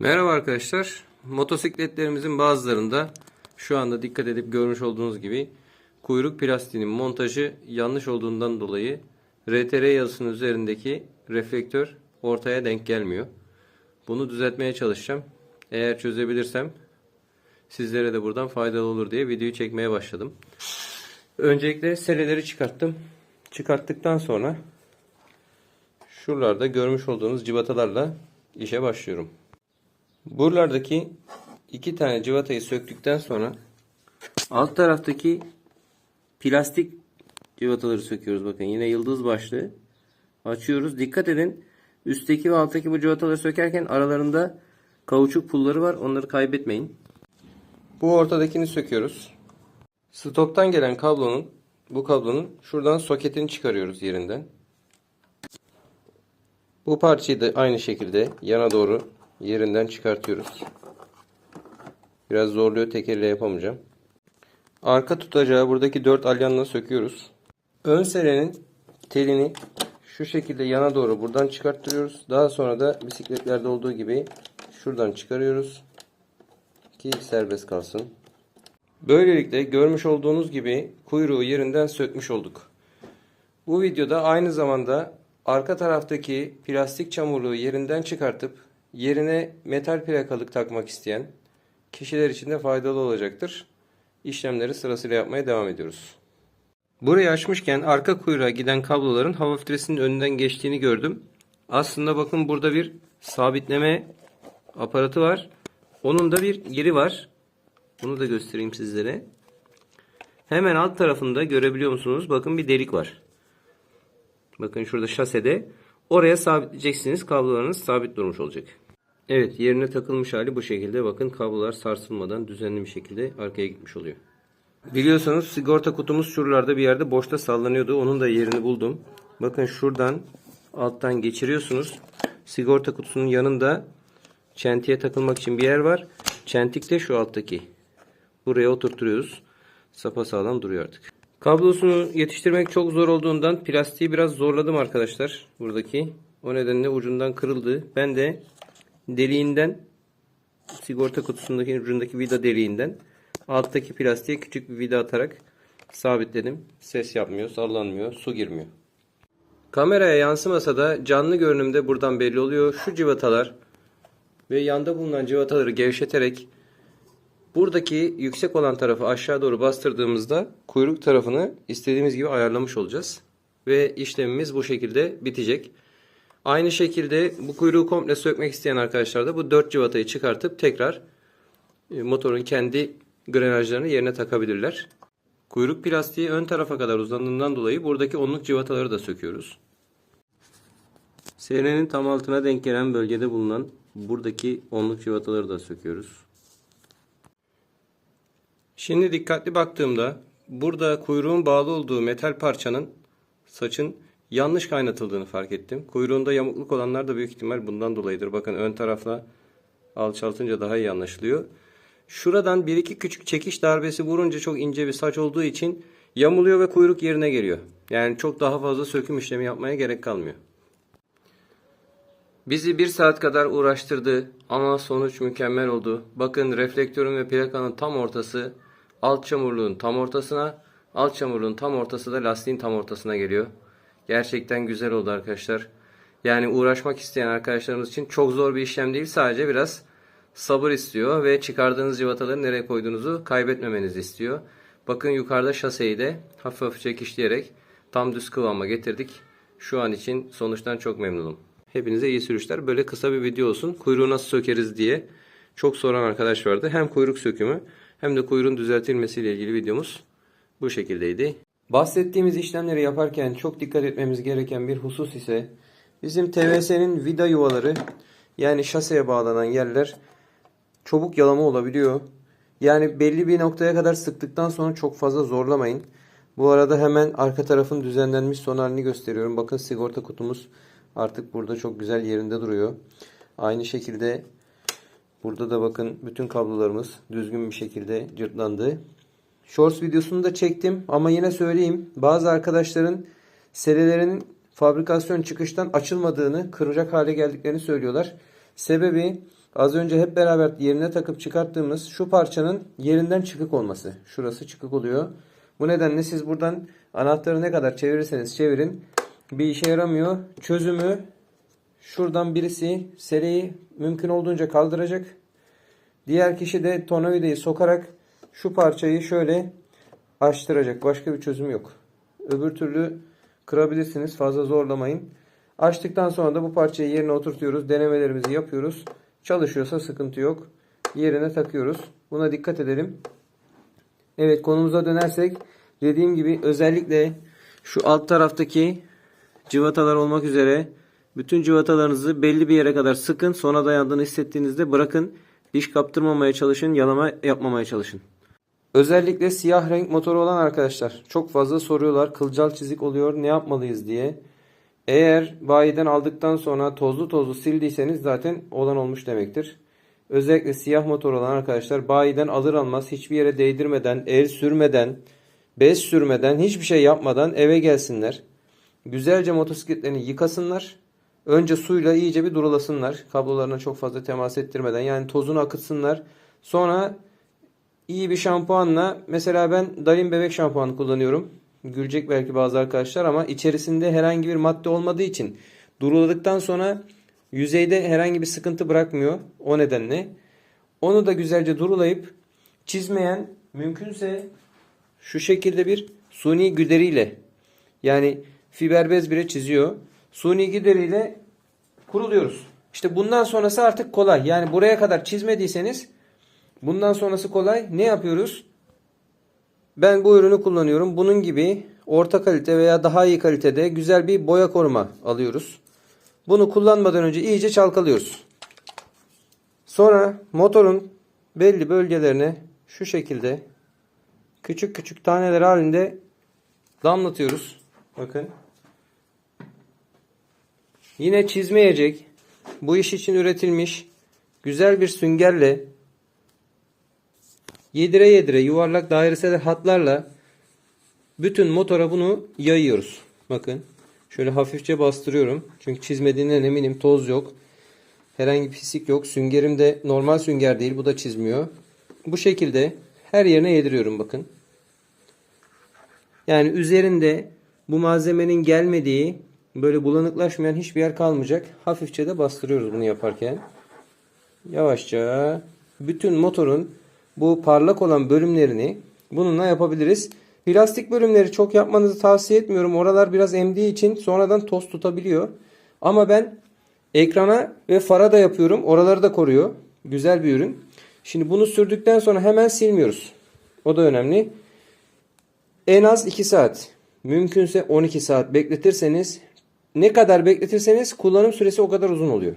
Merhaba arkadaşlar. Motosikletlerimizin bazılarında şu anda dikkat edip görmüş olduğunuz gibi kuyruk plastiğinin montajı yanlış olduğundan dolayı RTR yazısının üzerindeki reflektör ortaya denk gelmiyor. Bunu düzeltmeye çalışacağım. Eğer çözebilirsem sizlere de buradan faydalı olur diye videoyu çekmeye başladım. Öncelikle seleleri çıkarttım. Çıkarttıktan sonra şuralarda görmüş olduğunuz civatalarla işe başlıyorum. Buralardaki iki tane civatayı söktükten sonra alt taraftaki plastik civataları söküyoruz. Bakın yine yıldız başlığı açıyoruz. Dikkat edin üstteki ve alttaki bu civataları sökerken aralarında kauçuk pulları var. Onları kaybetmeyin. Bu ortadakini söküyoruz. Stoktan gelen kablonun bu kablonun şuradan soketini çıkarıyoruz yerinden. Bu parçayı da aynı şekilde yana doğru yerinden çıkartıyoruz. Biraz zorluyor tek elle yapamayacağım. Arka tutacağı buradaki 4 alyanla söküyoruz. Ön selenin telini şu şekilde yana doğru buradan çıkarttırıyoruz. Daha sonra da bisikletlerde olduğu gibi şuradan çıkarıyoruz. Ki serbest kalsın. Böylelikle görmüş olduğunuz gibi kuyruğu yerinden sökmüş olduk. Bu videoda aynı zamanda arka taraftaki plastik çamurluğu yerinden çıkartıp yerine metal plakalık takmak isteyen kişiler için de faydalı olacaktır. İşlemleri sırasıyla yapmaya devam ediyoruz. Burayı açmışken arka kuyruğa giden kabloların hava filtresinin önünden geçtiğini gördüm. Aslında bakın burada bir sabitleme aparatı var. Onun da bir yeri var. Bunu da göstereyim sizlere. Hemen alt tarafında görebiliyor musunuz? Bakın bir delik var. Bakın şurada şasede. Oraya sabitleyeceksiniz. Kablolarınız sabit durmuş olacak. Evet yerine takılmış hali bu şekilde. Bakın kablolar sarsılmadan düzenli bir şekilde arkaya gitmiş oluyor. Biliyorsunuz sigorta kutumuz şuralarda bir yerde boşta sallanıyordu. Onun da yerini buldum. Bakın şuradan alttan geçiriyorsunuz. Sigorta kutusunun yanında çentiye takılmak için bir yer var. Çentik de şu alttaki. Buraya oturtuyoruz. Sapasağlam duruyor artık. Kablosunu yetiştirmek çok zor olduğundan plastiği biraz zorladım arkadaşlar. Buradaki. O nedenle ucundan kırıldı. Ben de deliğinden sigorta kutusundaki ucundaki vida deliğinden alttaki plastiğe küçük bir vida atarak sabitledim. Ses yapmıyor, sallanmıyor, su girmiyor. Kameraya yansımasa da canlı görünümde buradan belli oluyor. Şu civatalar ve yanda bulunan civataları gevşeterek buradaki yüksek olan tarafı aşağı doğru bastırdığımızda kuyruk tarafını istediğimiz gibi ayarlamış olacağız. Ve işlemimiz bu şekilde bitecek. Aynı şekilde bu kuyruğu komple sökmek isteyen arkadaşlar da bu 4 civatayı çıkartıp tekrar e, motorun kendi grenajlarını yerine takabilirler. Kuyruk plastiği ön tarafa kadar uzandığından dolayı buradaki onluk civataları da söküyoruz. Selenin tam altına denk gelen bölgede bulunan buradaki onluk civataları da söküyoruz. Şimdi dikkatli baktığımda burada kuyruğun bağlı olduğu metal parçanın saçın yanlış kaynatıldığını fark ettim. Kuyruğunda yamukluk olanlar da büyük ihtimal bundan dolayıdır. Bakın ön tarafla alçaltınca daha iyi anlaşılıyor. Şuradan bir iki küçük çekiş darbesi vurunca çok ince bir saç olduğu için yamuluyor ve kuyruk yerine geliyor. Yani çok daha fazla söküm işlemi yapmaya gerek kalmıyor. Bizi bir saat kadar uğraştırdı ama sonuç mükemmel oldu. Bakın reflektörün ve plakanın tam ortası alt çamurluğun tam ortasına, alt çamurluğun tam ortası da lastiğin tam ortasına geliyor. Gerçekten güzel oldu arkadaşlar. Yani uğraşmak isteyen arkadaşlarımız için çok zor bir işlem değil. Sadece biraz sabır istiyor ve çıkardığınız civataları nereye koyduğunuzu kaybetmemenizi istiyor. Bakın yukarıda şaseyi de hafif hafif çekişleyerek tam düz kıvama getirdik. Şu an için sonuçtan çok memnunum. Hepinize iyi sürüşler. Böyle kısa bir video olsun. Kuyruğu nasıl sökeriz diye çok soran arkadaş vardı. Hem kuyruk sökümü hem de kuyruğun düzeltilmesiyle ilgili videomuz bu şekildeydi. Bahsettiğimiz işlemleri yaparken çok dikkat etmemiz gereken bir husus ise bizim TVS'nin vida yuvaları yani şaseye bağlanan yerler çabuk yalama olabiliyor. Yani belli bir noktaya kadar sıktıktan sonra çok fazla zorlamayın. Bu arada hemen arka tarafın düzenlenmiş son halini gösteriyorum. Bakın sigorta kutumuz artık burada çok güzel yerinde duruyor. Aynı şekilde burada da bakın bütün kablolarımız düzgün bir şekilde cırtlandı. Shorts videosunu da çektim ama yine söyleyeyim. Bazı arkadaşların serilerinin fabrikasyon çıkıştan açılmadığını, kıracak hale geldiklerini söylüyorlar. Sebebi Az önce hep beraber yerine takıp çıkarttığımız şu parçanın yerinden çıkık olması. Şurası çıkık oluyor. Bu nedenle siz buradan anahtarı ne kadar çevirirseniz çevirin bir işe yaramıyor. Çözümü şuradan birisi seriyi mümkün olduğunca kaldıracak. Diğer kişi de tornavidayı sokarak şu parçayı şöyle açtıracak. Başka bir çözüm yok. Öbür türlü kırabilirsiniz. Fazla zorlamayın. Açtıktan sonra da bu parçayı yerine oturtuyoruz. Denemelerimizi yapıyoruz. Çalışıyorsa sıkıntı yok. Yerine takıyoruz. Buna dikkat edelim. Evet konumuza dönersek dediğim gibi özellikle şu alt taraftaki cıvatalar olmak üzere bütün cıvatalarınızı belli bir yere kadar sıkın. Sonra dayandığını hissettiğinizde bırakın. Diş kaptırmamaya çalışın. Yalama yapmamaya çalışın. Özellikle siyah renk motoru olan arkadaşlar çok fazla soruyorlar. Kılcal çizik oluyor ne yapmalıyız diye. Eğer bayiden aldıktan sonra tozlu tozlu sildiyseniz zaten olan olmuş demektir. Özellikle siyah motor olan arkadaşlar bayiden alır almaz hiçbir yere değdirmeden, el sürmeden, bez sürmeden, hiçbir şey yapmadan eve gelsinler. Güzelce motosikletlerini yıkasınlar. Önce suyla iyice bir durulasınlar. Kablolarına çok fazla temas ettirmeden yani tozunu akıtsınlar. Sonra iyi bir şampuanla mesela ben Dalin bebek şampuanı kullanıyorum. Gülecek belki bazı arkadaşlar ama içerisinde herhangi bir madde olmadığı için duruladıktan sonra yüzeyde herhangi bir sıkıntı bırakmıyor. O nedenle onu da güzelce durulayıp çizmeyen mümkünse şu şekilde bir suni güderiyle yani fiber bez bile çiziyor. Suni güderiyle kuruluyoruz. İşte bundan sonrası artık kolay. Yani buraya kadar çizmediyseniz bundan sonrası kolay. Ne yapıyoruz? Ben bu ürünü kullanıyorum. Bunun gibi orta kalite veya daha iyi kalitede güzel bir boya koruma alıyoruz. Bunu kullanmadan önce iyice çalkalıyoruz. Sonra motorun belli bölgelerine şu şekilde küçük küçük taneler halinde damlatıyoruz. Bakın. Yine çizmeyecek bu iş için üretilmiş güzel bir süngerle yedire yedire yuvarlak dairesel hatlarla bütün motora bunu yayıyoruz. Bakın şöyle hafifçe bastırıyorum. Çünkü çizmediğinden eminim toz yok. Herhangi bir pislik yok. Süngerim de normal sünger değil. Bu da çizmiyor. Bu şekilde her yerine yediriyorum bakın. Yani üzerinde bu malzemenin gelmediği böyle bulanıklaşmayan hiçbir yer kalmayacak. Hafifçe de bastırıyoruz bunu yaparken. Yavaşça bütün motorun bu parlak olan bölümlerini bununla yapabiliriz. Plastik bölümleri çok yapmanızı tavsiye etmiyorum. Oralar biraz emdiği için sonradan toz tutabiliyor. Ama ben ekrana ve fara da yapıyorum. Oraları da koruyor. Güzel bir ürün. Şimdi bunu sürdükten sonra hemen silmiyoruz. O da önemli. En az 2 saat. Mümkünse 12 saat bekletirseniz ne kadar bekletirseniz kullanım süresi o kadar uzun oluyor.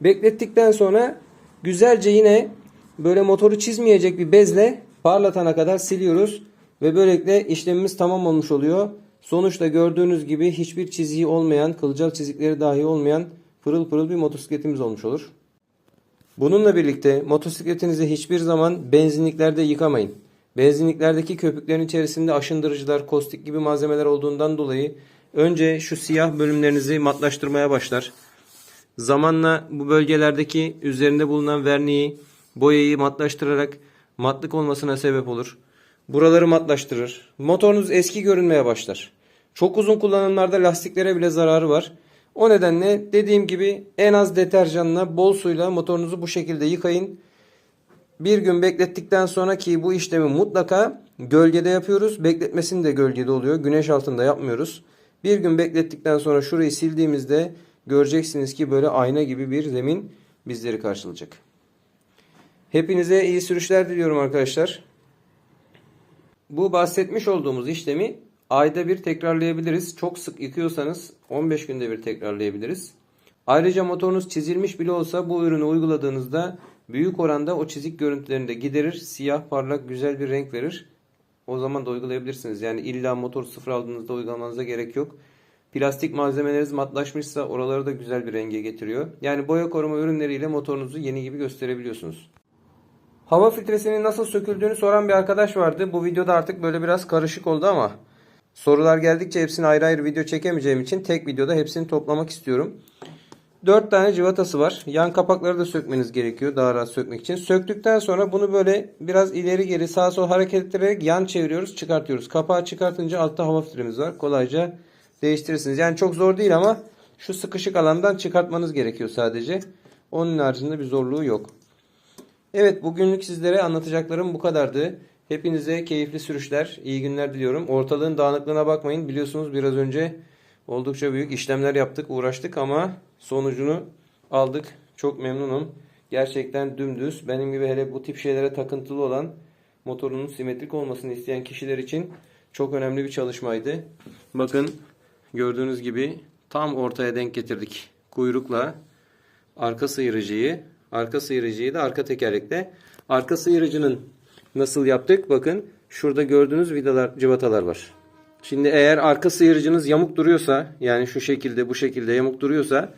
Beklettikten sonra güzelce yine böyle motoru çizmeyecek bir bezle parlatana kadar siliyoruz. Ve böylelikle işlemimiz tamam olmuş oluyor. Sonuçta gördüğünüz gibi hiçbir çiziği olmayan, kılcal çizikleri dahi olmayan pırıl pırıl bir motosikletimiz olmuş olur. Bununla birlikte motosikletinizi hiçbir zaman benzinliklerde yıkamayın. Benzinliklerdeki köpüklerin içerisinde aşındırıcılar, kostik gibi malzemeler olduğundan dolayı önce şu siyah bölümlerinizi matlaştırmaya başlar. Zamanla bu bölgelerdeki üzerinde bulunan verniği, boyayı matlaştırarak matlık olmasına sebep olur. Buraları matlaştırır. Motorunuz eski görünmeye başlar. Çok uzun kullanımlarda lastiklere bile zararı var. O nedenle dediğim gibi en az deterjanla bol suyla motorunuzu bu şekilde yıkayın. Bir gün beklettikten sonra ki bu işlemi mutlaka gölgede yapıyoruz. Bekletmesini de gölgede oluyor. Güneş altında yapmıyoruz. Bir gün beklettikten sonra şurayı sildiğimizde göreceksiniz ki böyle ayna gibi bir zemin bizleri karşılayacak. Hepinize iyi sürüşler diliyorum arkadaşlar. Bu bahsetmiş olduğumuz işlemi ayda bir tekrarlayabiliriz. Çok sık yıkıyorsanız 15 günde bir tekrarlayabiliriz. Ayrıca motorunuz çizilmiş bile olsa bu ürünü uyguladığınızda büyük oranda o çizik görüntülerini de giderir. Siyah parlak güzel bir renk verir. O zaman da uygulayabilirsiniz. Yani illa motor sıfır aldığınızda uygulamanıza gerek yok. Plastik malzemeleriniz matlaşmışsa oraları da güzel bir renge getiriyor. Yani boya koruma ürünleriyle motorunuzu yeni gibi gösterebiliyorsunuz. Hava filtresinin nasıl söküldüğünü soran bir arkadaş vardı. Bu videoda artık böyle biraz karışık oldu ama sorular geldikçe hepsini ayrı ayrı video çekemeyeceğim için tek videoda hepsini toplamak istiyorum. 4 tane civatası var. Yan kapakları da sökmeniz gerekiyor daha rahat sökmek için. Söktükten sonra bunu böyle biraz ileri geri sağa sola hareket ettirerek yan çeviriyoruz, çıkartıyoruz. Kapağı çıkartınca altta hava filtremiz var. Kolayca değiştirirsiniz. Yani çok zor değil ama şu sıkışık alandan çıkartmanız gerekiyor sadece. Onun haricinde bir zorluğu yok. Evet bugünlük sizlere anlatacaklarım bu kadardı. Hepinize keyifli sürüşler, iyi günler diliyorum. Ortalığın dağınıklığına bakmayın. Biliyorsunuz biraz önce oldukça büyük işlemler yaptık, uğraştık ama sonucunu aldık. Çok memnunum. Gerçekten dümdüz. Benim gibi hele bu tip şeylere takıntılı olan motorunun simetrik olmasını isteyen kişiler için çok önemli bir çalışmaydı. Bakın gördüğünüz gibi tam ortaya denk getirdik. Kuyrukla arka sıyırıcıyı, arka sıyırıcıyı da arka tekerlekle. Arka sıyırıcının nasıl yaptık? Bakın şurada gördüğünüz vidalar, cıvatalar var. Şimdi eğer arka sıyırıcınız yamuk duruyorsa, yani şu şekilde, bu şekilde yamuk duruyorsa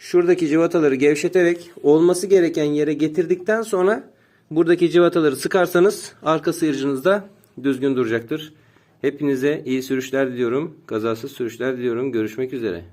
şuradaki cıvataları gevşeterek olması gereken yere getirdikten sonra buradaki cıvataları sıkarsanız arka sıyırıcınız da düzgün duracaktır. Hepinize iyi sürüşler diliyorum. Kazasız sürüşler diliyorum. Görüşmek üzere.